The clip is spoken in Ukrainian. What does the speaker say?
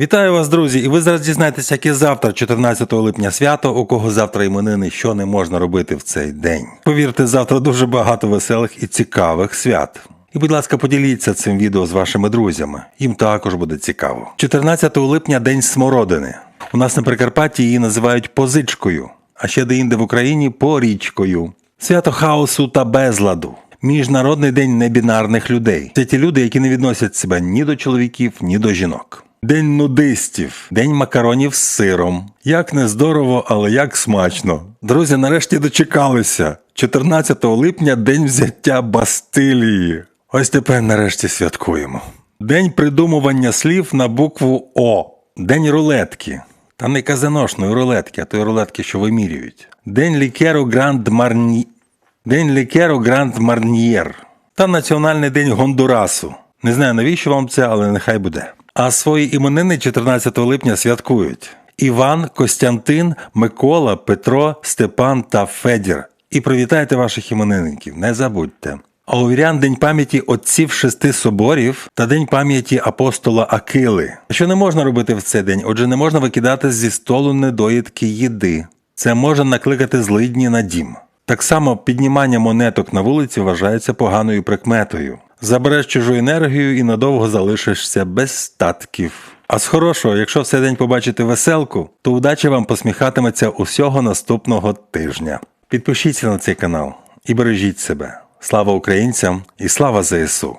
Вітаю вас, друзі! І ви зараз дізнаєтеся, яке завтра, 14 липня свято, у кого завтра іменини, що не можна робити в цей день. Повірте, завтра дуже багато веселих і цікавих свят. І, будь ласка, поділіться цим відео з вашими друзями. Їм також буде цікаво. 14 липня День смородини. У нас на Прикарпатті її називають позичкою, а ще деінде в Україні порічкою. Свято хаосу та безладу. Міжнародний день небінарних людей. Це ті люди, які не відносять себе ні до чоловіків, ні до жінок. День нудистів, день макаронів з сиром. Як не здорово, але як смачно. Друзі, нарешті дочекалися. 14 липня день взяття Бастилії. Ось тепер нарешті святкуємо. День придумування слів на букву О. День рулетки. Та не казаношної рулетки, а тої рулетки, що вимірюють. День лікеру Гранд Марні. День лікеру Гранд Марньєр та Національний день Гондурасу. Не знаю навіщо вам це, але нехай буде. А свої іменини 14 липня святкують Іван, Костянтин, Микола, Петро, Степан та Федір. І привітайте ваших іменинників, не забудьте. А у вірян День пам'яті отців шести соборів та День пам'яті апостола Акили. Що не можна робити в цей день? Отже, не можна викидати зі столу недоїдки їди. Це може накликати злидні на дім. Так само піднімання монеток на вулиці вважається поганою прикметою. Забереш чужу енергію і надовго залишишся без статків. А з хорошого, якщо все день побачите веселку, то удача вам посміхатиметься усього наступного тижня. Підпишіться на цей канал і бережіть себе. Слава українцям і слава ЗСУ!